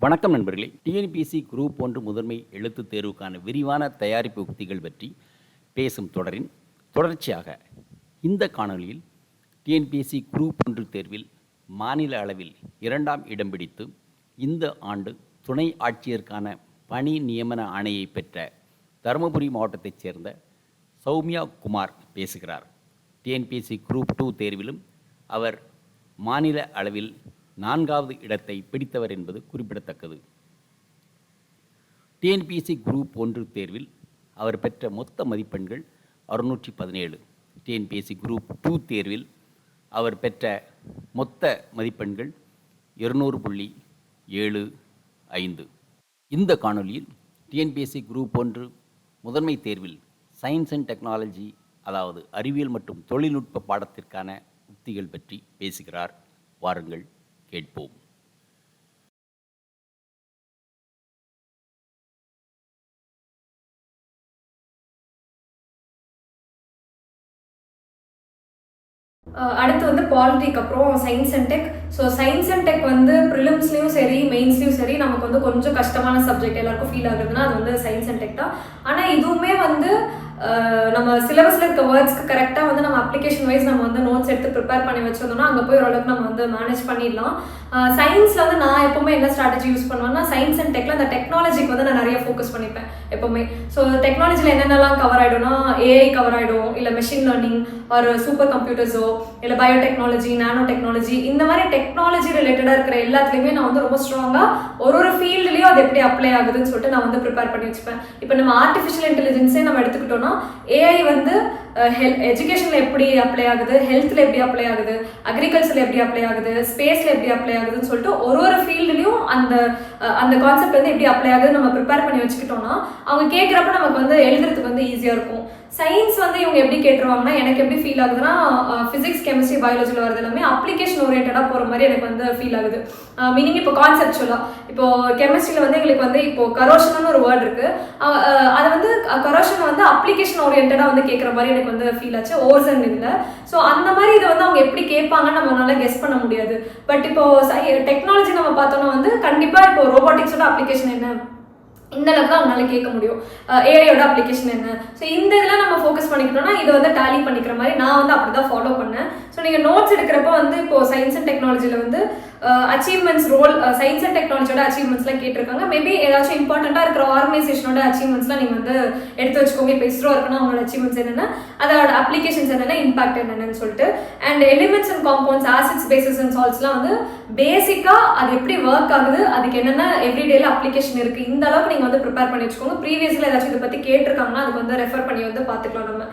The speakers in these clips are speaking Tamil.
வணக்கம் நண்பர்களே. டிஎன்பிசி குரூப் ஒன்று முதன்மை எழுத்துத் தேர்வுக்கான விரிவான தயாரிப்பு உக்திகள் பற்றி பேசும் தொடரின் தொடர்ச்சியாக இந்த காணொளியில் டிஎன்பிசி குரூப் ஒன்று தேர்வில் மாநில அளவில் இரண்டாம் இடம் பிடித்து இந்த ஆண்டு துணை ஆட்சியருக்கான பணி நியமன ஆணையை பெற்ற தருமபுரி மாவட்டத்தைச் சேர்ந்த சௌமியா குமார் பேசுகிறார். டிஎன்பிசி குரூப் டூ தேர்விலும் அவர் மாநில அளவில் நான்காவது இடத்தை பிடித்தவர் என்பது குறிப்பிடத்தக்கது. டிஎன்பிஎஸ்சி குரூப் ஒன்று தேர்வில் அவர் பெற்ற மொத்த மதிப்பெண்கள் அறுநூற்றி பதினேழு டிஎன்பிஎஸ்சி குரூப் டூ தேர்வில் அவர் பெற்ற மொத்த மதிப்பெண்கள் இருநூறு புள்ளி ஏழு ஐந்து. இந்த காணொலியில் டிஎன்பிஎஸ்சி குரூப் ஒன்று முதன்மை தேர்வில் சயின்ஸ் அண்ட் டெக்னாலஜி அதாவது அறிவியல் மற்றும் தொழில்நுட்ப பாடத்திற்கான உத்திகள் பற்றி பேசுகிறார். வாருங்கள். கேட்போம். அஹ் அடுத்து வந்து பாலிட்டிக் அப்புறம் science and tech so science and tech வந்து ப்ரிலிம்ஸ்லையும் சரி மெயின்ஸ்லையும் சரி நமக்கு வந்து கொஞ்சம் கஷ்டமான சப்ஜெக்ட் எல்லாருக்கும் ஃபீல் ஆகுதுன்னா அது வந்து சயின்ஸ் அண்ட் டெக் தான். ஆனால் இதுவுமே வந்து நம்ம சிலபஸில் இருக்க வேர்ட்ஸ்க்கு கரெக்டாக வந்து நம்ம அப்ளிகேஷன் வைஸ் நம்ம வந்து நோட்ஸ் எடுத்து ப்ரிப்பேர் பண்ணி வச்சிருந்தோம்னா அங்கே போய் ஓரளவுக்கு நம்ம வந்து மேனேஜ் பண்ணிடலாம். சயின்ஸில் வந்து நான் எப்போவுமே என்ன ஸ்ட்ராட்டஜி யூஸ் பண்ணுவேன்னா சயின்ஸ் அண்ட் டெக்கில் அந்த டெக்னாலஜிக்கு வந்து நான் நிறைய ஃபோக்கஸ் பண்ணிப்பேன் எப்போவுமே. ஸோ டெக்னாலஜியில் என்னென்னலாம் கவர் ஆகிடும்னா ஏஐ கவர் ஆகிடும் இல்லை மெஷின் லேர்னிங் ஒரு சூப்பர் கம்ப்யூட்டர்ஸோ இல்லை பயோடெக்னாலஜி நானோ டெக்னாலஜி இந்த மாதிரி டெக்னாலஜி ரிலேட்டடாக இருக்கிற எல்லாத்துலேயுமே நான் வந்து ரொம்ப ஸ்ட்ராங்காக ஒரு ஒரு ஃபீல்ட்லேயும் அது எப்படி அப்ளை ஆகுதுன்னு சொல்லிட்டு நான் வந்து ப்ரிப்பேர் பண்ணி வச்சுப்பேன். இப்போ நம்ம ஆர்டிஃபிஷியல் இன்டெலிஜென்ஸே நம்ம எடுத்துக்கிட்டோம்னா ஏஐ வந்து ஹெல் எஜுகேஷனில் எப்படி அப்ளை ஆகுது ஹெல்த்தில் எப்படி அப்ளை ஆகுது அக்ரிகல்ச்சரில் எப்படி அப்ளை ஆகுது ஸ்பேஸில் எப்படி அப்ளை ஆகுதுன்னு சொல்லிட்டு ஒரு ஒரு ஃபீல்டுலையும் அந்த அந்த கான்செப்ட் வந்து எப்படி அப்ளை ஆகுது நம்ம ப்ரிப்பேர் பண்ணி வச்சுக்கிட்டோம்னா அவங்க கேட்குறப்ப நமக்கு வந்து எழுதுறதுக்கு வந்து ஈஸியாக இருக்கும். சயின்ஸ் வந்து இவங்க எப்படி கேட்டுருவாங்கன்னா எனக்கு எப்படி ஃபீல் ஆகுதுன்னா ஃபிசிக்ஸ் கெமிஸ்ட்ரி பயாலஜியில் வரது எல்லாமே அப்ளிகேஷன் ஓரியன்டாக போகிற மாதிரி எனக்கு வந்து ஃபீல் ஆகுது. மீனிங் இப்போ கான்செப்டுவலாக இப்போ கெமிஸ்ட்ரியில் வந்து எங்களுக்கு வந்து இப்போ கரோஷன் ஒரு வேர்ட் இருக்கு. அது வந்து கரோஷன் வந்து அப்ளிகேஷன் ஓரியன்டாக வந்து கேட்குற மாதிரி எனக்கு வந்து ஃபீல் ஆச்சு. ஓர்சன் இதில். ஸோ அந்த மாதிரி இதை வந்து அவங்க எப்படி கேட்பாங்கன்னு நம்மளால கெஸ் பண்ண முடியாது. பட் இப்போ டெக்னாலஜி நம்ம பார்த்தோம்னா வந்து கண்டிப்பாக இப்போ ரோபோட்டிக்ஸோட அப்ளிகேஷன் என்ன இந்த அளவுக்கு தான் கேட்க முடியும். ஏஐயோட அப்ளிகேஷன் என்ன? ஸோ இந்த இதெல்லாம் நம்ம ஃபோக்கஸ் பண்ணிக்கிட்டோம்னா இதை வந்து டேலி பண்ணிக்கிற மாதிரி நான் வந்து அப்படி தான் ஃபாலோ பண்ணேன் இருக்கிறப்ப எடுக்கிறப்ப வந்து இப்போ சயின்ஸ் அண்ட் டெக்னாலஜியில் வந்து அச்சீவ்மெண்ட்ஸ் ரோல் சயின்ஸ் அண்ட் டெக்னாலஜியோட அச்சீவ்மெண்ட்ஸ்லாம் கேட்டிருக்காங்க. மேபி ஏதாச்சும் இம்பார்ட்டண்ட்டாக இருக்கிற ஆர்கனைசேஷனோட அச்சீவ்மெண்ட்ஸ்லாம் நீங்கள் வந்து எடுத்து வச்சுக்கோங்க. இப்போ இஸ்ரோ இருக்குன்னா அவங்களோட அச்சீவ்மெண்ட்ஸ் என்னென்ன அதோட அப்ளிகேஷன்ஸ் என்னென்ன இம்பாக்ட் என்னென்னு சொல்லிட்டு. And elements and compounds acids bases and சால்ட்ஸ்லாம் வந்து பேசிக்காக அது எப்படி ஒர்க் ஆகுது அதுக்கு என்னென்ன எவ்ரிடேல அப்ளிகேஷன் இருக்குது இந்த அளவுக்கு நீங்கள் வந்து ப்ரிப்பேர் பண்ணி வச்சுக்கோங்க. ப்ரீவியஸில் ஏதாச்சும் இதை பற்றி கேட்டிருக்காங்கன்னா அதுக்கு வந்து ரெஃபர் பண்ணி வந்து பார்த்துக்கலாம் நம்ம.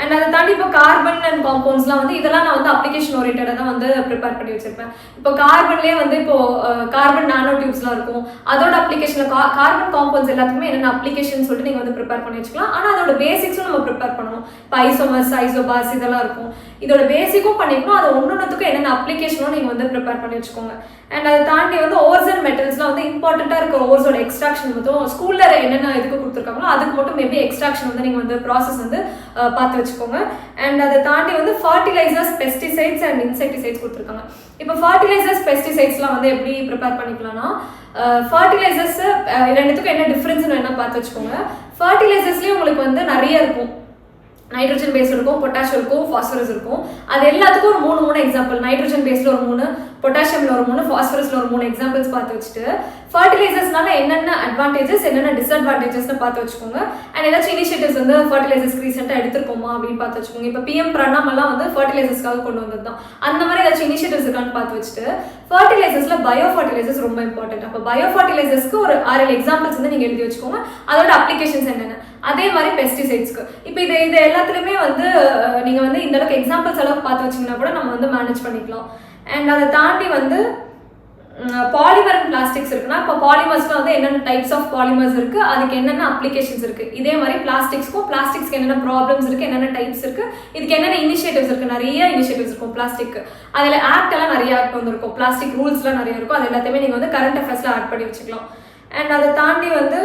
அண்ட் அதை தாண்டி இப்போ கார்பன் அண்ட் காம்பவுண்ட்ஸ்லாம் வந்து இதெல்லாம் நான் வந்து அப்ளிகேஷன் ஓரியன்டாக தான் வந்து ப்ரிப்பேர் பண்ணி வச்சிருப்பேன். இப்போ கார்பன்லேயே வந்து இப்போ கார்பன் நானோ டியூப்ஸ்லாம் இருக்கும். அதோட அப்ளிகேஷனில் கார்பன் காம்பவுண்ட்ஸ் எல்லாத்துக்குமே என்னென்ன அப்ளிகேஷன் சொல்லிட்டு நீங்கள் வந்து ப்ரிப்பேர் பண்ணி வச்சுக்கலாம். ஆனால் அதோட பேசிக்ஸ் ப்ரிப்பேர் பண்ணணும். இப்போ ஐசோமர்ஸ் ஐசோபாஸ் இதெல்லாம் இருக்கும். இதோட பேசிக்கும் பண்ணிக்கணும். அது ஒன்னொன்றுத்துக்கும் என்னென்ன அப்ளிகேஷனும் நீங்கள் வந்து ப்ரிப்பேர் பண்ணி வச்சுக்கோங்க. அண்ட் அதை தாண்டி வந்து ஓர்சன் மெட்டல்ஸ்லாம் வந்து இம்பார்ட்டண்ட்டாக இருக்க ஓர்ஸோட எக்ஸ்ட்ராக்ஷன் மட்டும் ஸ்கூலில் என்னென்ன இதுக்கு கொடுத்துருக்காங்களோ அதுக்கு மட்டும் மேபி எக்ஸ்ட்ராக்ஷன் வந்து நீங்கள் வந்து ப்ராசஸ் வந்து பார்த்து வச்சுக்கோங்க. அண்ட் அதை தாண்டி வந்து ஃபர்டிலைசர்ஸ் பெஸ்டிசைட்ஸ் அண்ட் இன்செக்டிசைட்ஸ் கொடுத்துருக்காங்க. இப்போ ஃபர்டிலைசர்ஸ் பெஸ்டிசைட்ஸ்லாம் வந்து எப்படி ப்ரிப்பேர் பண்ணிக்கலாம்னா ஃபர்டிலைசர்ஸ் ரெண்டுத்துக்கும் என்ன டிஃப்ரென்ஸ்னு என்ன பார்த்து வச்சுக்கோங்க. ஃபர்டிலைசர்ஸ்லேயும் உங்களுக்கு வந்து நிறைய இருக்கும். நைட்ரஜன் பேஸ் இருக்கும் பொட்டாஷ் இருக்கும் ஃபாஸ்பரஸ் இருக்கும். அது எல்லாத்துக்கும் ஒரு மூணு மூணு எக்ஸாம்பிள் நைட்ரஜன் பேஸில் ஒரு மூணு பொட்டாசியமில் ஒரு மூணு ஃபாஸ்பரஸில் ஒரு மூணு எக்ஸாம்பிள்ஸ் பார்த்து வச்சுட்டு ஃபர்டிலைசர்ஸ்னால என்னென்ன அட்வான்டேஜஸ் என்னென்ன டிஸ்அட்வான்டேஜஸ்னு பார்த்து வச்சுக்கோங்க. அண்ட் ஏதாச்சும் இனிஷியேட்டிவ்ஸ் வந்து ஃபர்டிலைசர்ஸ் ரீசெண்டாக எடுத்திருக்கோமா அப்படின்னு பார்த்து வச்சுக்கோங்க. இப்போ பிஎம் பிரணாம் எல்லாம் வந்து ஃபர்டிலைசர்ஸ்க்காக கொண்டு வந்தது தான் அந்த மாதிரி ஏதாச்சும் இனிஷியேட்டிவ்ஸ் இருக்கான்னு பார்த்து வச்சுட்டு ஃபர்டிலைசர்ஸ்ல பயோ ஃபர்டிலைசர்ஸ் ரொம்ப இம்பார்ட்டன்ட் அப்போ பயோ ஃபர்டிலைசர்ஸ்க்கு ஒரு ஆறு எக்ஸாம்பிள்ஸ் வந்து நீங்கள் எழுதி வச்சுக்கோங்க. அதோட அப்ளிகேஷன்ஸ் என்னென்ன? அதே மாதிரி பெஸ்டிசைட்ஸ்க்கு இப்போ இது இது எல்லாத்துலேயுமே வந்து நீங்கள் வந்து இந்த அளவுக்கு எக்ஸாம்பிள்ஸ் அளவுக்கு பார்த்து வச்சீங்கன்னா கூட நம்ம வந்து மேனேஜ் பண்ணிக்கலாம். அண்ட் அதை தாண்டி வந்து பாலிமர் பிளாஸ்டிக்ஸ் இருக்குன்னா இப்போ பாலிமர்ஸ்ல வந்து என்னென்ன டைப்ஸ் ஆஃப் பாலிமர்ஸ் இருக்கு அதுக்கு என்னென்ன அப்ளிகேஷன்ஸ் இருக்கு. இதே மாதிரி பிளாஸ்டிக்ஸ்க்கும் பிளாஸ்டிக்ஸ்க்கு என்னென்ன ப்ராப்ளம்ஸ் இருக்கு என்னென்ன டைப்ஸ் இருக்கு இதுக்கு என்னென்ன இனிஷியேட்டிவ்ஸ் இருக்கு நிறைய இனிஷியேட்டிவ்ஸ் இருக்கும் பிளாஸ்டிக் அதில் ஆக்ட் எல்லாம் நிறைய ஆக்ட் வந்திருக்கும். பிளாஸ்டிக் ரூல்ஸ்லாம் நிறைய இருக்கும். அது எல்லாத்தையுமே நீங்கள் வந்து கரண்ட் அஃபேர்ஸ்ல ஆட் பண்ணி வச்சுக்கலாம். அண்ட் அதை தாண்டி வந்து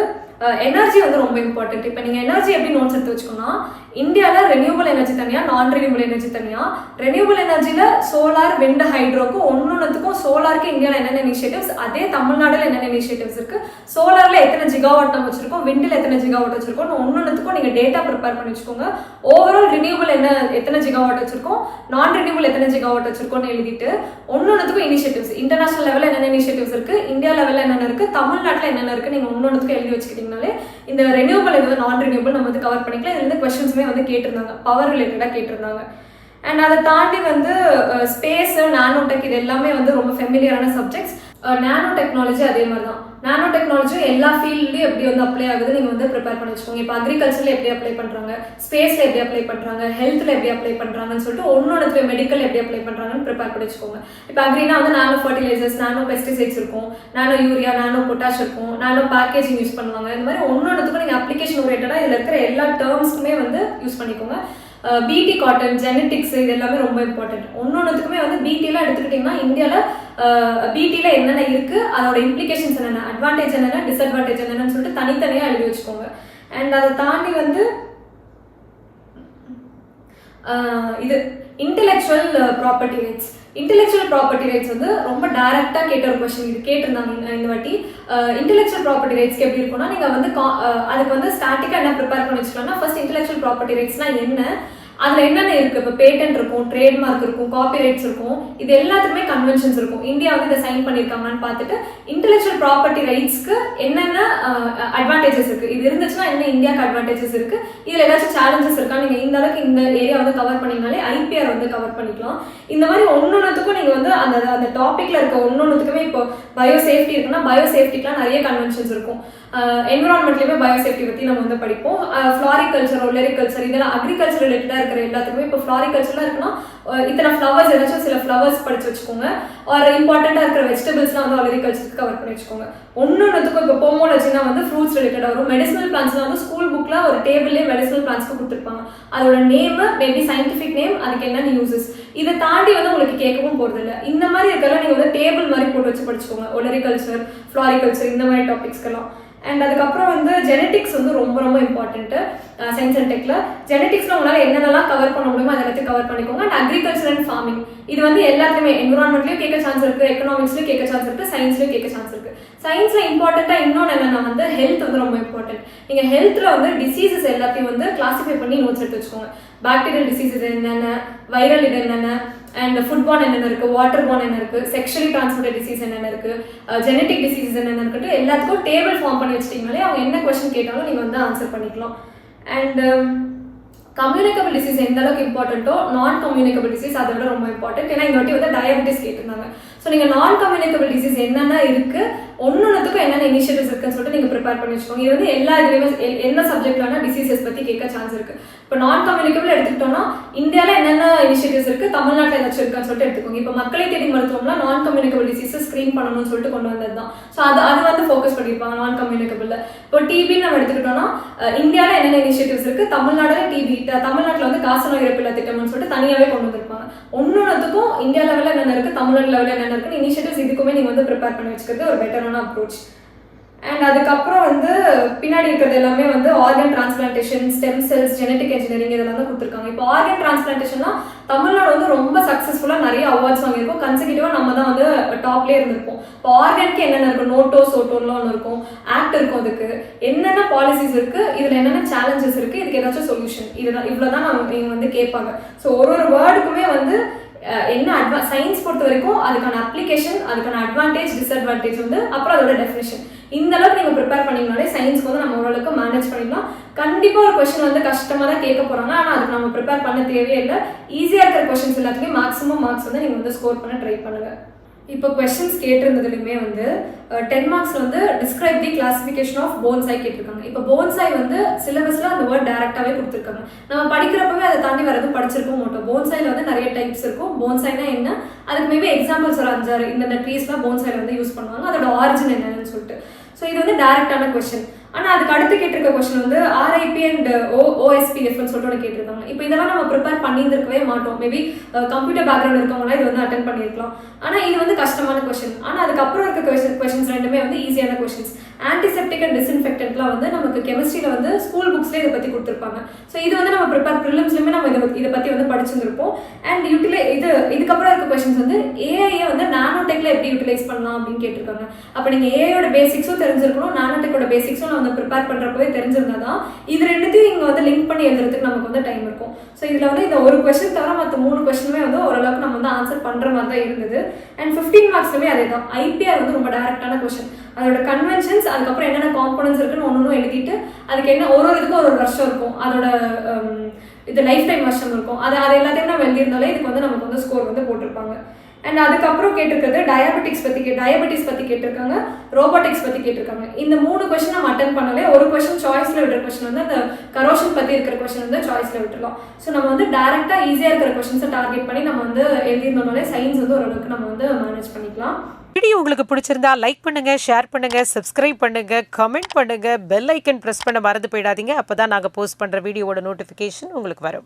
எனர்ஜி வந்து ரொம்ப இம்பார்ட்டன்ட் இப்போ நீங்கள் எனர்ஜி எப்படி நோட்ஸ் எடுத்து வச்சுக்கோன்னா இந்தியாவில் ரெனியூபிள் எனர்ஜி தனியாக நான் ரெனியூபிள் எனர்ஜி தனியாக ரெனியூபிள் எனர்ஜியில் சோலார் விண்ட் ஹைட்ரோக்கும் ஒன்னொன்றுத்துக்கும் சோலாருக்கு இந்தியாவில் என்னென்ன இனிஷியேட்டிவ்ஸ் அதே தமிழ்நாடுல என்னென்ன இனிஷியேட்டிவ்ஸ் இருக்குது சோலாரில் எத்தனை ஜிகாவாட் நம்ம வச்சுருக்கோம்? விண்டில் எத்தனை ஜிகாவாட் ஒன்று ஒன்றுத்துக்கும் நீங்கள் டேட்டா ப்ரிப்பேர் பண்ணி வச்சுக்கோங்க. ஓவரால் ரினியூபிள் என்ன எத்தனை ஜிகாவாட் வச்சுருக்கோம்? நான் ரினியூபிள் எத்தனை ஜிகாவாட் வச்சுருக்கோன்னு எழுதிட்டு ஒன்னொன்றுக்கும் இனிஷியேட்டிவ்ஸ் இன்டர்நேஷனல் லெவலில் என்னென்ன இனிஷியேட்டிவ்ஸ் இருக்குது இந்தியா லெவலில் என்னென்ன இருக்குது தமிழ்நாட்டில் என்னென்ன இருக்குது நீங்கள் ஒன்னொன்றுத்துக்கும் எழுதி வச்சுக்கிட்டிங்கனாலே இந்த ரெனியூபிள் இது நான் ரினியூபிள் நம்ம வந்து கவர் பண்ணிக்கலாம். இதில் இருந்து கொஸ்டின்ஸுமே வந்து கேட்டிருந்தாங்க. பவர் ரிலேட்டடாக கேட்டிருந்தாங்க. அண்ட் அதை தாண்டி வந்து ஸ்பேஸ் நானோடெக் இது எல்லாமே வந்து ரொம்ப ஃபெமிலியரான சப்ஜெக்ட்ஸ் நானோ டெக்னாலஜி அதே மாதிரி தான் நானோ டெக்னாலஜி எல்லா ஃபீல்ட்லேயும் எப்படி வந்து அப்ளை ஆகுது நீங்கள் வந்து ப்ரிப்பேர் பண்ணி வச்சுக்கோங்க. இப்போ அக்ரிகல்ச்சரில் எப்படி அப்ளை பண்ணுறாங்க ஸ்பேஸில் எப்படி அப்ளை பண்ணுறாங்க ஹெல்த்தில் எப்படி அப்ளை பண்ணுறாங்கன்னு சொல்லிட்டு ஒன்னொன்று மெடிக்கல் எப்படி அப்ளை பண்ணுறாங்கன்னு ப்ரிப்பேர் பண்ணி வச்சுக்கோங்க. இப்போ அக்ரினா வந்து நானோ ஃபர்டிலைசர்ஸ் நானோ பெஸ்டிசைட்ஸ் இருக்கும். நானோ யூரியா நானோ பொட்டாஷ் இருக்கும். நானோ பேக்கேஜிங் யூஸ் பண்ணுவாங்க. இந்த மாதிரி ஒன்னொன்றுக்கும் நீங்கள் அப்ளிகேஷன் ஓரியன்டாக இதில் இருக்கிற எல்லா டேர்ம்ஸ்க்குமே வந்து யூஸ் பண்ணிக்கோங்க. பிடி காட்டன் ஜெனட்டிக்ஸ் இது எல்லாமே ரொம்ப இம்பார்ட்டன்ட் ஒன்னொன்றுத்துக்குமே வந்து பிடிலாம் எடுத்துக்கிட்டிங்கன்னா இந்தியாவில் பிடியில் என்னென்ன இருக்குது அதோட இம்ப்ளிகேஷன்ஸ் என்னென்ன அட்வான்டேஜ் என்னென்ன டிஸ்அட்வான்டேஜ் என்னென்னு சொல்லிட்டு தனித்தனியாக எழுதி வச்சுக்கோங்க. அண்ட் அதை தாண்டி வந்து இது intellectual property rights intellectual property rights வந்து ரொம்ப டேரெக்டாக கேட்ட ஒரு கொஸ்டின் இது கேட்டிருந்தாங்க இந்த- வாட்டி. இன்டெலெக்சுவல் ப்ராப்பர்ட்டி ரைட்ஸ்க்கு எப்படி இருக்கும்னா நீங்கள் வந்து கா- அதுக்கு வந்து ஸ்டாட்டிக்காக என்ன ப்ரிப்பேர் பண்ணி வச்சுக்கலாம்னா ஃபர்ஸ்ட் இன்டெலெக்சுவல் ப்ராப்பர்ட்டி ரைட்ஸ்னால் என்ன அதில் என்னென்ன இருக்குது இப்போ பேட்டன்ட் இருக்கும் ட்ரேட்மார்க் இருக்கும் காப்பி ரைட்ஸ் இருக்கும். இது எல்லாத்துக்குமே கன்வென்ஷன்ஸ் இருக்கும். இந்தியா வந்து இதை சைன் பண்ணியிருக்காங்கன்னு பார்த்துட்டு இன்டெலெக்சுவல் ப்ராப்பர்ட்டி ரைட்ஸ்க்கு என்னென்ன அட்வான்டேஜஸ் இருக்குது இது இருந்துச்சுன்னா என்ன இந்தியாவுக்கு அட்வான்டேஜஸ் இருக்குது இதில் ஏதாச்சும் சேலஞ்சஸ் இருக்கா? நீங்கள் இந்த அளவுக்கு இந்த ஏரியா வந்து கவர் பண்ணீங்கனாலே ஐபிஆர் வந்து கவர் பண்ணிக்கலாம். இந்த மாதிரி ஒன்னொன்றுத்துக்கும் நீங்கள் வந்து அந்த அந்த டாப்பிக்கில் இருக்க ஒன்னொன்றுத்துக்குமே இப்போ பயோ சேஃப்டி இருக்குன்னா பயோ சேஃப்டிக்கெலாம் நிறைய கன்வென்ஷன்ஸ் இருக்கும். என்விரான்மெண்ட்லேயுமே பயோ சேஃப்டி பற்றி நம்ம வந்து படிப்போம். ஃப்ளாரிகல்ச்சர் ஒலரிகல்ச்சர் இதெல்லாம் அக்ரிகல்ச்சர் ரிலேட்டடாக இருக்கிற எல்லாத்துக்குமே. இப்போ ஃப்ளாரிகல்ச்சர்லாம் இருக்குன்னா இத்தனை ஃப்ளவர்ஸ் ஏதாச்சும் சில ஃப்ளவர்ஸ் படிச்சு வச்சுக்கோங்க. ஒரு இம்பார்ட்டண்ட்டாக இருக்கிற வெஜிடபிள்ஸ்லாம் வந்து அலரிகல்ச்சருக்கு கவர் பண்ணி வச்சுக்கோங்க. ஒன்னொன்றுத்துக்கும் இப்போ போமோலஜினா வந்து ஃப்ரூட்ஸ் ரிலேட்டடாக வரும். மெடிசனல் பிளான்ஸ்லாம் வந்து ஸ்கூல் புக்கில் ஒரு டேபிள்லேயே மெடிசனல் பிளான்ஸ்க்கு கொடுத்துருப்பாங்க. அதோட நேம் மேபி சயின்டிஃபிக் நேம் அதுக்கு என்னென்ன யூசஸ் இதை தாண்டி வந்து உங்களுக்கு கேட்கவும் போகிறது இல்லை இந்த மாதிரி இருக்கலாம் நீங்கள் வந்து டேபிள் மாதிரி போட்டு வச்சு படிச்சுக்கோங்க. ஒலரிகல்ச்சர் ஃப்ளாரிகல்ச்சர் இந்த மாதிரி டாபிக்ஸ்க்கெல்லாம் அண்ட் அதுக்கப்புறம் வந்து ஜெனட்டிக்ஸ் வந்து ரொம்ப ரொம்ப இம்பார்ட்டன்ட்டு சயின்ஸ் அண்ட் டெக்ல ஜெனட்டிக்ஸில் உங்களால் என்னென்னலாம் கவர் பண்ண முடியுமோ அதை எல்லாத்தையும் கவர் பண்ணிக்கோங்க. அண்ட் அக்ரிகல்ச்சர் அண்ட் ஃபார்மிங் இது வந்து எல்லாத்துலேயுமே என்விரான்மெண்ட்லையும் கேட்க சான்ஸ் இருக்குது எக்கனாமிக்ஸ்லையும் கேட்க சான்ஸ் இருக்குது சயின்ஸ்லையும் கேட்க சான்ஸ் இருக்குது சயின்ஸில் இம்பார்ட்டண்ட்டாக இன்னொன்று என்னென்னா வந்து ஹெல்த் வந்து ரொம்ப இம்பார்ட்டன்ட் நீங்கள் ஹெல்த்தில் வந்து டிசீசஸ் எல்லாத்தையும் வந்து கிளாஸிஃபை பண்ணி நோட்ஸ் எடுத்து வச்சுக்கோங்க. பாக்டீரியல் டிசீசஸ் என்னென்ன? வைரல் இது என்னென்ன? அண்ட் ஃபுட்பால் என்னென்ன இருக்கு? வாட்டர் பால் என்ன இருக்கு? செக்ஷுவலி டிரான்ஸ்மிட்டட் டிசீஸ் என்னென்ன இருக்கு? ஜெனட்டிக் டிசீஸ் என்னென்ன இருக்குட்டு எல்லாத்துக்கும் டேபிள் ஃபார்ம் பண்ணி வச்சிட்டிங்கனாலே அவங்க என்ன கொஸ்டின் கேட்டாலும் நீங்கள் வந்து ஆன்சர் பண்ணிக்கலாம். அண்ட் கம்யூனிகபிள் டிசீஸ் எந்த அளவுக்கு இம்பார்ட்டண்ட்டோ நான் கம்யூனிகபிள் டிசீஸ் அதை விட ரொம்ப இம்பார்ட்டன்ட் ஏன்னா இந்த வாட்டி வந்து டயபெட்டிஸ் கேட்டிருந்தாங்க. ஸோ நீங்கள் நான் கம்யூனிகபிள் டிசீஸ் என்னென்ன இருக்கு ஒன்னொன்றுத்துக்கும் என்னென்ன இனிஷியேட்டிவ்ஸ் இருக்குன்னு சொல்லிட்டு நீங்கள் ப்ரிப்பேர் பண்ணி வச்சுக்கோங்க. இது வந்து எல்லா இதுலேயுமே என்ன எந்த டிசீசஸ் பற்றி கேட்க சான்ஸ் இருக்குது இப்போ நான் கம்யூனிகபிள் எடுத்துக்கிட்டோம்னா இந்தியாவில் என்னென்ன இனிஷியேட்டிவ்ஸ் இருக்குது தமிழ்நாட்டில் ஏதாச்சும் இருக்கான்னு சொல்லிட்டு எடுத்துக்கோங்க. இப்போ மக்களை தேடி மருத்துவம்லாம் நான் கம்யூனிகபிள் டிசீஸை ஸ்க்ரீன் பண்ணணும்னு சொல்லிட்டு கொண்டு வந்தது தான். ஸோ அது அது வந்து ஃபோக்கஸ் பண்ணியிருப்பாங்க நான் கம்யூனிகபிளில் இப்போ டிபின்னு நம்ம எடுத்துக்கிட்டோம்னா இந்தியாவில் என்னென்ன இனிஷியேட்டிவ்ஸ் இருக்குது தமிழ்நாடுல டிபி தமிழ்நாட்டில் வந்து காசநோய் இறப்பில்லா திட்டம்னு சொல்லிட்டு தனியாகவே கொண்டு வந்திருப்பாங்க. ஒன்னொன்றுத்துக்கும் இந்தியா லெவலில் என்னென்ன இருக்குது தமிழ்நாடு லெவலில் என்னென்ன இருக்குன்னு இனிஷியேட்டிவ்ஸ் இதுக்குமே நீங்கள் வந்து ப்ரிப்பேர் பண்ணி வச்சுக்கிறது ஒரு பெட்டரான அப்ரோச் அண்ட் அதுக்கப்புறம் வந்து பின்னாடி இருக்கிறது எல்லாமே வந்து organ transplantation stem cells genetic engineering இதெல்லாம் தான் கொடுத்துருக்காங்க. இப்போ ஆர்கன் டிரான்ஸ்பிளான்டேஷன்னா தமிழ்நாடு வந்து ரொம்ப சக்ஸஸ்ஃபுல்லாக நிறைய அவார்ட்ஸ் வாங்கியிருக்கோம். கன்சிக்யூட்டிவாக நம்ம தான் வந்து டாப்லேயே இருந்திருப்போம். இப்போ ஆர்கனுக்கு என்னென்ன இருக்கும்? நோட்டோ சோட்டோன்லாம் ஒன்று இருக்கும். ஆக்ட் இருக்கும் அதுக்கு. என்னென்ன பாலிசிஸ் இருக்கு? இதில் என்னென்ன சேலஞ்சஸ் இருக்கு? இதுக்கு ஏதாச்சும் சொல்யூஷன் இதுதான் இவ்வளோ தான் நம்ம இவங்க வந்து கேட்பாங்க. ஸோ ஒரு ஒரு வேர்டுக்குமே வந்து என்ன அட்வா சயின்ஸ் பொறுத்த வரைக்கும் அதுக்கான அப்ளிகேஷன் அதுக்கான அட்வான்டேஜ் டிஸ்அட்வான்டேஜ் வந்து அப்புறம் அதோட டெஃபினேஷன் இந்த அளவுக்கு நீங்கள் ப்ரிப்பேர் பண்ணீங்கனாலே சயின்ஸ்க்கு வந்து நம்ம ஓரளவுக்கு மேனேஜ் பண்ணிடலாம் கண்டிப்பாக ஒரு கொஸ்டின் வந்து கஷ்டமாக தான் கேட்க போகிறாங்க ஆனால் அதுக்கு நம்ம ப்ரிப்பேர் பண்ண தேவையே இல்லை. ஈஸியாக இருக்கிற கொஸ்டின்ஸ் எல்லாத்துலேயும் மேக்ஸிமம் மார்க்ஸ் வந்து நீங்கள் வந்து ஸ்கோர் பண்ண ட்ரை பண்ணுங்கள் இப்போ கொஸ்டின்ஸ் கேட்டிருந்ததுலையுமே வந்து டென் மார்க்ஸ் வந்து describe the classification of bonsai கேட்டிருக்காங்க. இப்போ போன்சாய் வந்து சிலபஸில் அந்த வேர்ட் டேரெக்டாகவே கொடுத்துருக்காங்க. நம்ம படிக்கிறப்பவே அதை தாண்டி வேறு எதுவும் படிச்சிருக்க மாட்டோம். போன்சாயில் வந்து நிறைய டைப்ஸ் இருக்கும். போன்சாய்னா என்ன? அதுக்கு மேபி எக்ஸாம்பிள்ஸ் ஒரு அஞ்சாறு. இந்த ட்ரீஸ்லாம் போன்சாயில் வந்து யூஸ் பண்ணுவாங்க. அதோட ஆரிஜின் என்னன்னு சொல்லிட்டு. ஸோ இது வந்து டேரெக்டான கொஸ்டின் ஆனால் அதுக்கு அடுத்து கேட்டிருக்க கொஸ்டின் வந்து ஆர்ஐபி அண்ட் ஓ ஓஎஸ்பிஎஃப்னு சொல்லிட்டு ஒன்று கேட்டிருக்காங்க. இப்போ இதெல்லாம் நம்ம ப்ரிப்பேர் பண்ணியிருந்திருக்கவே மாட்டோம். மேபி கம்ப்யூட்டர் பேக்ரவுண்ட் இருக்கவங்களாம் இது வந்து அட்டன் பண்ணியிருக்கலாம். ஆனால் இது வந்து கஷ்டமான கொஸ்டின் ஆனால் அதுக்கப்புறம் இருக்க கொஸ்டின் கொஸ்டின்ஸ் ரெண்டுமே வந்து ஈஸியான கொஸ்டின்ஸ் ஆன்டிசெப்டிக் அண்ட் டிஸ்இன்ஃபெக்டன்ட்லாம் வந்து நமக்கு கெமிஸ்ட்ரியில் வந்து ஸ்கூல் புக்ஸ்லேயே இதை பற்றி கொடுத்துருப்பாங்க. ஸோ இது வந்து நம்ம ப்ரிப்பேர் ப்ரிலிம்ஸ்லையுமே நம்ம இதை இதை பற்றி வந்து படிச்சிருந்திருப்போம். அண்ட் யூட்டிலை இது இதுக்கப்புறம் இருக்க கொஸ்டின்ஸ் வந்து ஏஐயை வந்து நானோடெக்கில் எப்படி யூட்டிலைஸ் பண்ணலாம் அப்படின்னு கேட்டிருக்காங்க. அப்போ நீங்கள் ஏஐயோட பேசிக்ஸும் தெரிஞ்சிருக்கணும் நானோடெக்கோட பேசிக்ஸும் நான் வந்து ப்ரிப்பேர் பண்ணுறப்பவே தெரிஞ்சிருந்தா தான் இது ரெண்டுத்தையும் இங்கே வந்து லிங்க் பண்ணி எழுதுறதுக்கு நமக்கு வந்து டைம் இருக்கும். ஸோ இதில் வந்து இந்த ஒரு கொஸ்டின் தவிர மற்ற மூணு கொஸ்டினுமே வந்து ஓரளவுக்கு நம்ம வந்து ஆன்சர் பண்ணுற மாதிரி தான் இருந்தது. அண்ட் ஃபிஃப்டீன் மார்க்ஸ்லுமே அதே தான் ஐபிஆர் வந்து ரொம்ப டேரக்டான கொஸ்டின் அதோட கன்வென்ஷன்ஸ் அதுக்கப்புறம் என்னென்ன காம்பனன்ஸ் இருக்குன்னு ஒன்று ஒன்று எழுதிட்டு அதுக்கு என்ன ஒரு ஒரு இதுக்கும் ஒரு ஒரு வருஷம் இருக்கும். அதோட இது லைஃப் டைம் வருஷம் இருக்கும். அது அது எல்லாத்தையும் நம்ம எழுதியிருந்தாலே இதுக்கு வந்து நமக்கு வந்து ஸ்கோர் வந்து போட்டிருப்பாங்க. அண்ட் அதுக்கப்புறம் கேட்டிருக்கிறது டயபெட்டிக்ஸ் பற்றி கே டயபெட்டிஸ் பற்றி கேட்டிருக்காங்க ரோபோட்டிக்ஸ் பற்றி கேட்டிருக்காங்க. இந்த மூணு கொஸ்டின் நம்ம அட்டன் பண்ணாலே ஒரு கொஸ்டின் சாய்ஸில் விடுற கொஸ்டின் வந்து அந்த கரோஷன் பற்றி இருக்கிற கொஸ்டின் வந்து சாய்ஸில் விட்டுலாம் ஸோ நம்ம வந்து டேரெக்டாக ஈஸியாக இருக்கிற கொஸ்டின்ஸை டார்கெட் பண்ணி நம்ம வந்து எழுதியிருந்தோம்னாலே சயின்ஸ் வந்து ஓரளவுக்கு நம்ம வந்து மேனேஜ் பண்ணிக்கலாம். வீடியோ உங்களுக்கு பிடிச்சிருந்தா லைக் பண்ணுங்க ஷேர் பண்ணுங்க சப்ஸ்கிரைப் பண்ணுங்க கமெண்ட் பண்ணுங்க பெல் ஐக்கன் பிரஸ் பண்ண மறந்து போயிடாதீங்க. அப்பதான் நாங்க போஸ்ட் பண்ற வீடியோவோட நோட்டிபிகேஷன் உங்களுக்கு வரும்.